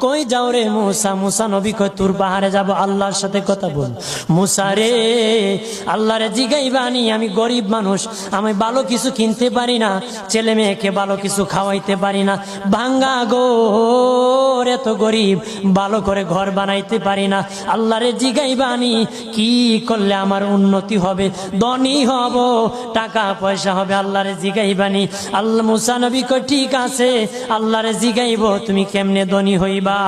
কই যাও রে মুসা? মুসা নবী কয় তোর বাহারে যাব? আল্লাহর সাথে কথা বল। মুসা রে আল্লাহ আল্লাহরে জিগাইবানি, আমি গরিব মানুষ, আমি ভালো কিছু কিনতে পারি না, ছেলে মেয়েকে ভালো কিছু খাওয়াইতে পারি না। ভাঙ্গা গোর এত গরিব, ভালো করে ঘর বানাইতে পারি না। আল্লাহরে জিগাই বানি কি করলে আমার উন্নতি হবে? ধনী হব, টাকা পয়সা হবে, আল্লাহরে জিগাই বানি আল্লাহ মুসানবী ঠিক আছে, আল্লাহরে জিগাইব, তুমি কেমনে ধনী হইবা?